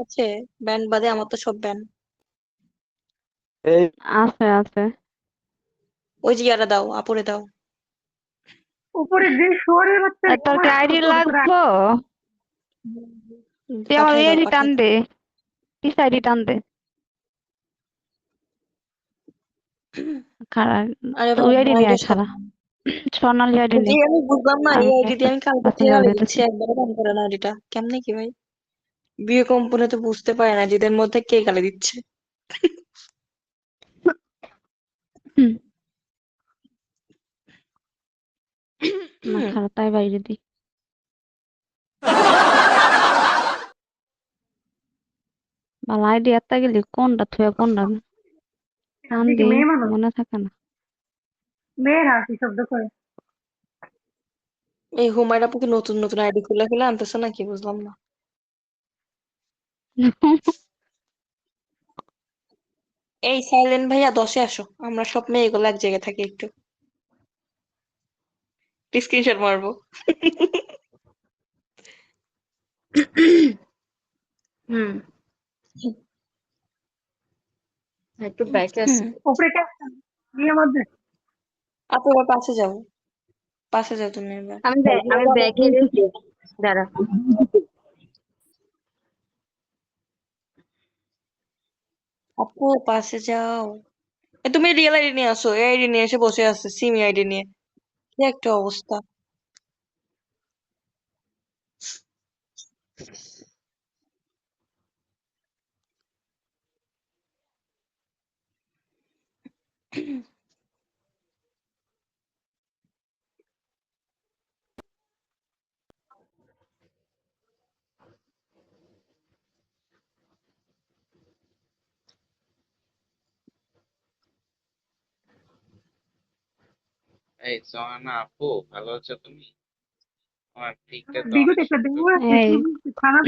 আছে ব্যান্ড বাদে আমার তো সব ব্যান্ড এই আছে আছে। ওই যে ইয়ারা দাও আপুরে দাও। উপরে যে বাচ্চা আর তোর কি আইডি লাগবো তুই আমার পাঠিয়ে দাও, আইডি পাঠিয়ে টান দে পিস আইডি টান দে। খারাপ আইডি ভাই, নিয়ে আয় খারাপ সোনালি আইডি নিয়ে আমি বুঝলাম না এই আইডি দিয়ে আমি কালকে থেকে গাল দিচ্ছি একবারে কাম করে না আইডিটা। কেমনে কি ভাই? বিয়ে কোম্পানি তো বুঝতে পারে না যেদের মধ্যে কে গালি দিচ্ছে। তাই বাইরে দি ভালো আইডি একটা গেলি কোনটা থুয়ে কোনটা টান আপনি কি দি মেয়ে মানুষ? মনে থাকে না। মেয়েরা কি শব্দ করে। এই হুমায়রা আপুকে নতুন নতুন আইডি খুলে খুলে আনতেছে নাকি? বুঝলাম না। এই সাইলেন্ট ভাইয়া দশে আসো। আমরা সব মেয়েগুলো এক জায়গায় থাকি একটু। স্ক্রিনশট মারবো। হুম। একটু ব্যাকে আসি। উপরে ক্যাপশন মধ্যে আপু এবার পাশে যাও। পাশে যাও তুমি এবার। আমি আমি ব্যাকে দাঁড়া। আপু পাশে যাও। এ, তুমি রিয়েল আইডি নিয়ে আসো। এই আইডি নিয়ে এসে বসে আছে সিমি আইডি নিয়ে। কি একটা অবস্থা। এই সোহানা আপু ভালো আছো তুমি? আমার ঠিকটা তো বিগত অনেক দেখব এই। খারাপ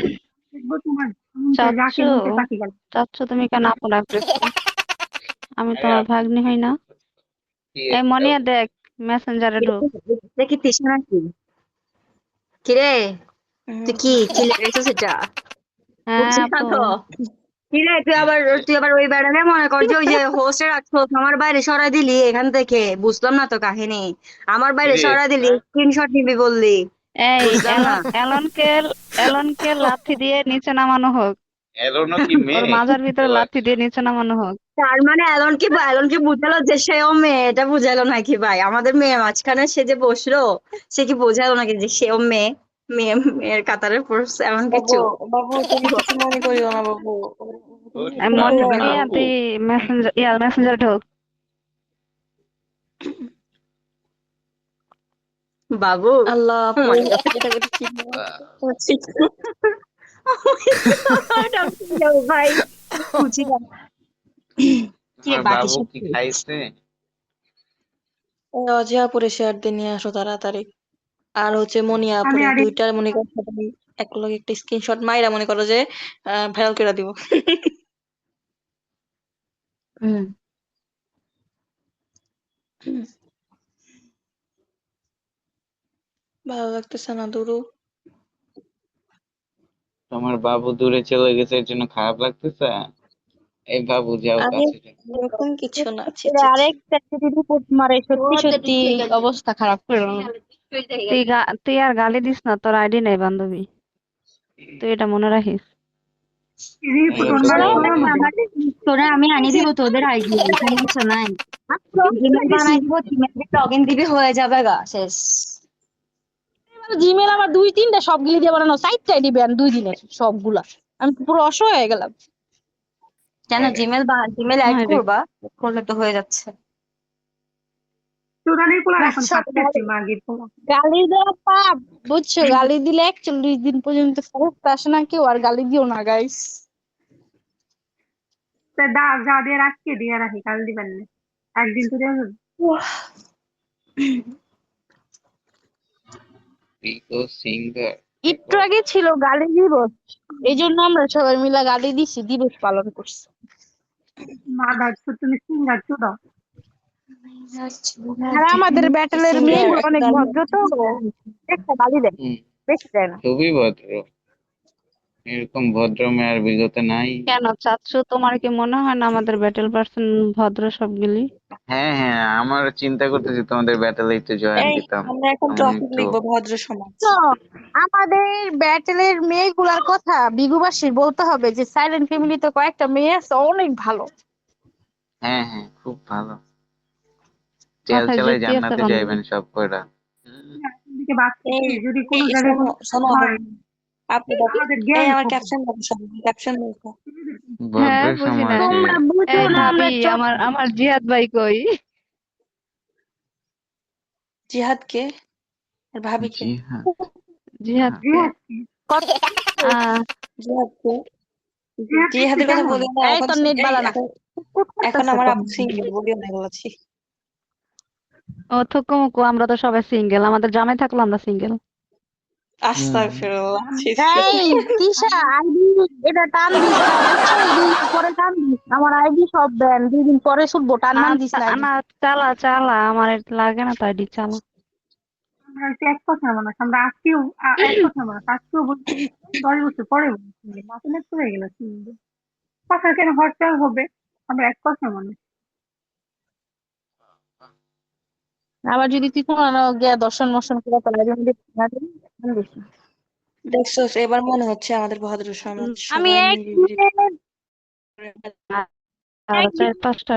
দেখব তোমার যাকে চাচ্ছু? তুমি কেন আপু ডাকতেছো আমি তোমার ভাগ্নি হই না। এই মনিয়া দেখ মেসেঞ্জারে ঢুক। দেখি তৃষ্ণা নাকি কিরে। তুই কি কি লাগাইছো সেটা হ্যাঁ আপু তো? কিরে তুই আবার তুই আবার ওই বেড়ালে মনে কর যে ওই যে হোস্টে রাখছো আমার বাইরে সরাই দিলি এখান থেকে। বুঝলাম না তো কাহিনী। আমার বাইরে কিরে? সরাই দিলি স্ক্রিনশট নিবি বললি। এই এলনকে এলনকে লাথি দিয়ে নিচে নামানো হোক। এলোনো কি ওর মেয়ে মাজার ভিতরে লাথি দিয়ে নিচে নামানো হোক। তার মানে এলন কি এলন কি বুঝালো যে সেও মেয়ে এটা বুঝালো নাকি ভাই? আমাদের মেয়ে মাঝখানে সে যে বসল সে কি বোঝালো নাকি যে সেও মেয়ে মেয়ে? মেয়ের কাতারে পড়ছে এমন কিছু। বাবু বাবু তুমি কিছু মনে করিও না বাবু। এই বাবু, মনিয়া আপু। তুই মেসেঞ্জার ইয়া মেসেঞ্জারে ঢুক বাবু। আল্লাহ Oh ভাই বুঝিলাম কি বাবু? খাইছে? শেয়ার দিয়ে নিয়ে আসো তাড়াতাড়ি। আর হচ্ছে মনিয়া আরে- দুইটা মনে করো এক লগে একটা স্ক্রিনশট মাইরা মনে করো যে ভাইরাল করে দিব। ভালো লাগতেছে না দুরু? তোমার বাবু দূরে চলে গেছে এর জন্য খারাপ লাগতেছে? এই বাবু যাও কাছে। এরকম কিছু না। আরেকটা যদি রিপোর্ট মারে সত্যি সত্যি অবস্থা খারাপ করে তুই তুই আর গালি দিস না তোর আইডি নেই বান্ধবী। তুই এটা মনে রাখিস? তোরা আমি আনিয়ে দিব তোদের আইডি। সমস্যা নাই। লগ ইন দিবি হয়ে যাবে গা শেষ। জিমেল আমার দুই তিনটা সবগুলি দিয়ে বানানো। সাইটটাই দিবে আমি দুই দিনের সবগুলা। আমি পুরো অসহায় হয়ে গেলাম। কেন? জিমেল বা জিমেল অ্যাড করবা করলে তো হয়ে যাচ্ছে। চুরানির পোলা এখন মাগির পোলা। গালি দেওয়া পাপ বুঝছ? গালি দিলে একচল্লিশ দিন পর্যন্ত ফেরত আসে না কেউ আর গালি দিও না গাইস দা যা দিয়ে রাখকে দিয়ে রাখি কাল দিবেন না। একদিন তো দেওয়া যাবে পিকো সিঙ্গার একটু আগে ছিল গালি দিবস। এই জন্য আমরা সবাই মিলে গালি দিছি দিবস পালন করছি। মা দাঁড়ছো তুমি সিঙ্গার চুদাও আর আমাদের ব্যাটেলের মেয়েগুলো অনেক ভদ্র তো। একটা গালি দেয় বেশি দেয় না। খুবই ভদ্র। এরকম ভদ্র মেয়ে আর বিগত নাই। কেন চাচ্ছু? তোমার কি মনে হয় না আমাদের ব্যাটেল পার্সন ভদ্র সবগুলি হ্যাঁ হ্যাঁ আমার চিন্তা করতেছি তোমাদের ব্যাটেলে একটু জয়েন দিতাম। আমরা এখন টপিক লিখব ভদ্র সমাজ। আমাদের ব্যাটেলের মেয়েগুলার কথা বিগুবাসীর বলতে হবে যে সাইলেন্ট ফ্যামিলিতে কয়েকটা মেয়ে আছে অনেক ভালো। হ্যাঁ হ্যাঁ খুব ভালো। যুক্তি আছে জান্নাতে যাইবেন সব যদি কোনো জায়গায় শোনো আপনি আমার ক্যাপশন ক্যাপশন হ্যাঁ, আমরা জিহাদ ভাই কই? জিহাদ কে? ভাবি কে? হ্যাঁ জিহাদ জিহাদ কে? জিহাদের কথা? বলি না এখন আমার আপু সিঙ্গেল বলিও না বলেছি। ও থুকুমুকু আমরা তো সবাই সিঙ্গেল আমাদের জামাই থাকল আমরা সিঙ্গেল আস্তাগফিরুল্লাহ। এই তিশা আইডি এটা টান দিস পরে টান দিস আমার আইডি সব দেন দুই দিন পরে শুনব টান মান দিস না। না চালা চালা আমার লাগে না তাই দি চালা। আমরা এক কথা মানুষ আমরা আজকেও এক কথা মানুষ আজকেও বলছি দশ বছর পরে বলছি মাথা নষ্ট হয়ে গেল শুনবে কথা কেন হরচাল হবে? আমরা এক কথা মানুষ। আবার যদি তুই কোনো গিয়া দর্শন মর্শন করে তাহলে। দেখছ এবার মনে হচ্ছে আমাদের ভদ্র সমাজ আমি এক মিনিট চার পাঁচটা